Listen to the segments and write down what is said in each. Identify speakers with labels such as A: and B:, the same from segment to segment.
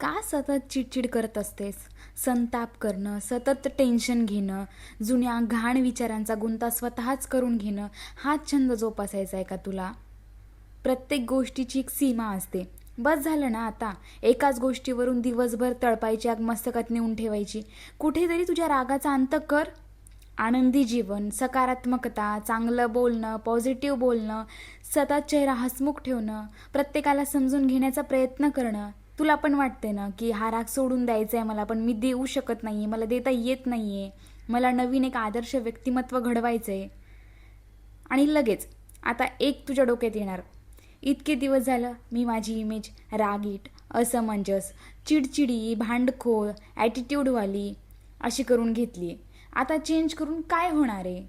A: का सतत चिडचिड करत असतेस? संताप करणं सतत टेन्शन घेणं जुन्या घाण विचारांचा गुंता स्वतःच करून घेणं हाच छंद जोपासायचा आहे का तुला? प्रत्येक गोष्टीची एक सीमा असते. बस झालं ना आता? एकाच गोष्टीवरून दिवसभर तळपायची आग मस्तकात नेऊन ठेवायची. कुठेतरी तुझ्या रागाचा अंत कर. आनंदी जीवन सकारात्मकता चांगलं बोलणं पॉझिटिव्ह बोलणं सतत चेहरा हसमुख ठेवणं प्रत्येकाला समजून घेण्याचा प्रयत्न करणं तुला पण वाटते ना की हा राग सोडून द्यायचा आहे मला पण मी देऊ शकत नाही आहे मला देता येत नाही आहे मला नवीन एक आदर्श व्यक्तिमत्व घडवायचं आहे आणि लगेच आता एक तुझ्या डोक्यात येणार. इतके दिवस झालं मी माझी इमेज रागीट असमंजस चिडचिडी भांडखोळ ॲटिट्यूडवाली अशी करून घेतली आता चेंज करून काय होणार? आहे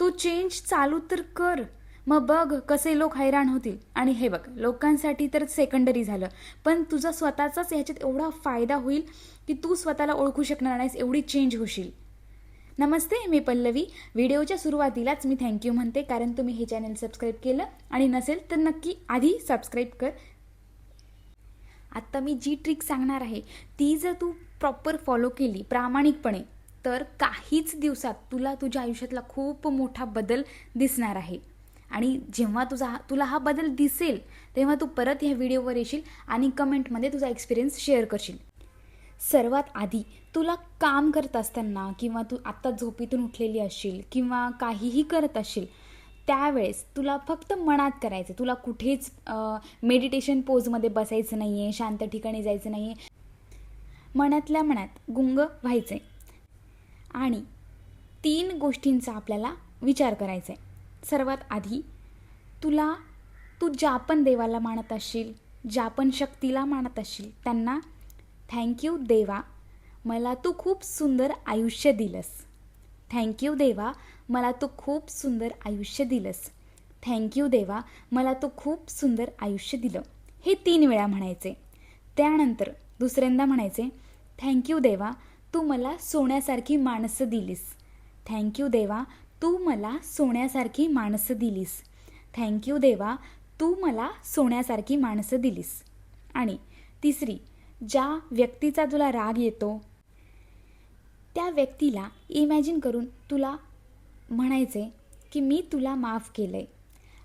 A: तू चेंज चालू तर कर. मग बघ कसे लोक हैराण होतील. आणि हे बघ लोकांसाठी तर सेकंडरी झालं. पण तुझा स्वतःचाच ह्याच्यात एवढा फायदा होईल की तू स्वतःला ओळखू शकणार नाहीस एवढी चेंज होशील. नमस्ते मी पल्लवी. व्हिडिओच्या सुरुवातीलाच मी थँक्यू म्हणते कारण तुम्ही हे चॅनल सबस्क्राईब केलं आणि नसेल तर नक्की आधी सबस्क्राईब कर. आत्ता मी जी ट्रिक सांगणार आहे ती जर तू प्रॉपर फॉलो केली प्रामाणिकपणे तर काहीच दिवसात तुला तुझ्या आयुष्यातला खूप मोठा बदल दिसणार आहे. आणि जेव्हा तुझा हा- तुला हा बदल दिसेल तेव्हा तू परत ह्या व्हिडिओवर येशील आणि कमेंटमध्ये तुझा एक्सपिरियन्स शेअर करशील. सर्वात आधी तुला काम करत असताना किंवा तू आत्ता झोपेतून उठलेली असशील किंवा काहीही करत असशील त्यावेळेस तुला फक्त मनात करायचं तुला कुठेच मेडिटेशन पोजमध्ये बसायचं नाही आहे शांत ठिकाणी जायचं नाही आहे मनातल्या मनात गुंग व्हायचं आहे आणि तीन गोष्टींचा आपल्याला विचार करायचा आहे सर्वात आधी तुला तू ज्या पण देवाला मानत असशील ज्या पण शक्तीला मानत असशील त्यांना थँक्यू देवा मला तू खूप सुंदर आयुष्य दिलंस. थँक्यू देवा मला तू खूप सुंदर आयुष्य दिलंस. थँक्यू देवा मला तू खूप सुंदर आयुष्य दिलं. हे तीन वेळा म्हणायचे. त्यानंतर दुसऱ्यांदा म्हणायचे थँक्यू देवा तू मला सोन्यासारखी माणसं दिलीस. थँक्यू देवा तू मला सोन्यासारखी माणसं दिलीस. थँक्यू देवा. तू मला सोन्यासारखी माणसं दिलीस. आणि तिसरी ज्या व्यक्तीचा तुला राग येतो त्या व्यक्तीला इमॅजिन करून तुला म्हणायचे की मी तुला माफ केलं आहे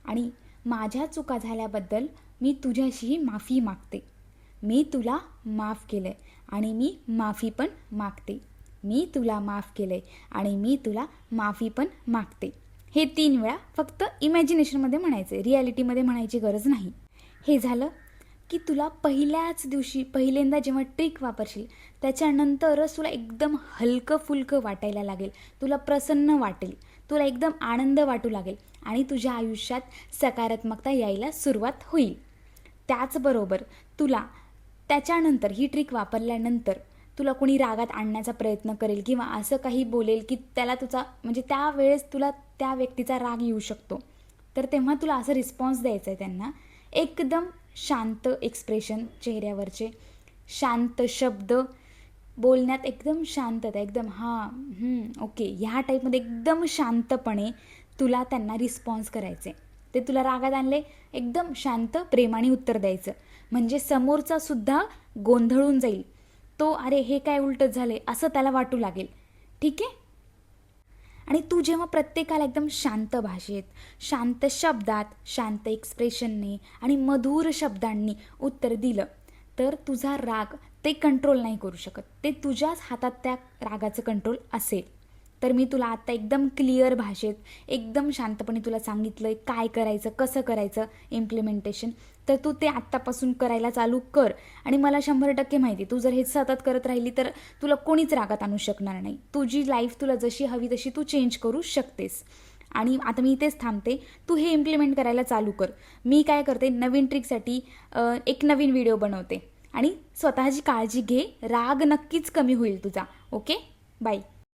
A: आणि माझ्या चुका झाल्याबद्दल मी तुझ्याशीही माफी मागते. मी तुला माफ केलं आहे आणि मी माफी पण मागते. मी तुला माफ केलं आणि मी तुला माफी पण मागते. हे तीन वेळा फक्त इमॅजिनेशनमध्ये म्हणायचे रिॲलिटीमध्ये म्हणायची गरज नाही. हे झालं की तुला पहिल्याच दिवशी पहिल्यांदा जेव्हा ट्रिक वापरशील त्याच्यानंतरच तुला एकदम हलकं फुलकं वाटायला लागेल. तुला प्रसन्न वाटेल. तुला एकदम आनंद वाटू लागेल आणि तुझ्या आयुष्यात सकारात्मकता यायला सुरुवात होईल. त्याचबरोबर तुला त्याच्यानंतर ही ट्रिक वापरल्यानंतर तुला कोणी रागात आणण्याचा प्रयत्न करेल किंवा असं काही बोलेल की त्याला तुझा म्हणजे त्यावेळेस तुला त्या व्यक्तीचा राग येऊ शकतो. तर तेव्हा तुला असं रिस्पॉन्स द्यायचं आहे त्यांना. एकदम शांत एक्सप्रेशन चेहऱ्यावरचे. शांत शब्द. बोलण्यात एकदम शांतता एकदम हां ओके ह्या टाईपमध्ये एकदम शांतपणे तुला त्यांना रिस्पॉन्स करायचे. ते तुला रागात आणले एकदम शांत प्रेमाने उत्तर द्यायचं. म्हणजे समोरचा सुद्धा गोंधळून जाईल. तो अरे हे काय उलटं झालंय? असं त्याला वाटू लागेल. ठीक आहे? आणि तू जेव्हा प्रत्येकाला एकदम शांत भाषेत शांत शब्दात शांत एक्सप्रेशनने आणि मधुर शब्दांनी उत्तर दिलं तर तुझा राग ते कंट्रोल नाही करू शकत. ते तुझ्याच हातात त्या रागाचं कंट्रोल असेल. तर मी तुला आत्ता एकदम क्लिअर भाषेत एकदम शांतपणे तुला सांगितलं आहे काय करायचं कसं करायचं इम्प्लिमेंटेशन तर तू ते आत्तापासून करायला चालू कर. आणि मला शंभर टक्के माहिती तू जर हे सतत करत राहिली तर तुला कोणीच रागात आणू शकणार नाही. तुझी लाईफ तुला जशी हवी तशी तू चेंज करू शकतेस. आणि आता मी इथेच थांबते. तू हे इम्प्लिमेंट करायला चालू कर. मी काय करते नवीन ट्रिकसाठी एक नवीन व्हिडिओ बनवते. आणि स्वतःची काळजी घे. राग नक्कीच कमी होईल तुझा. Okay bye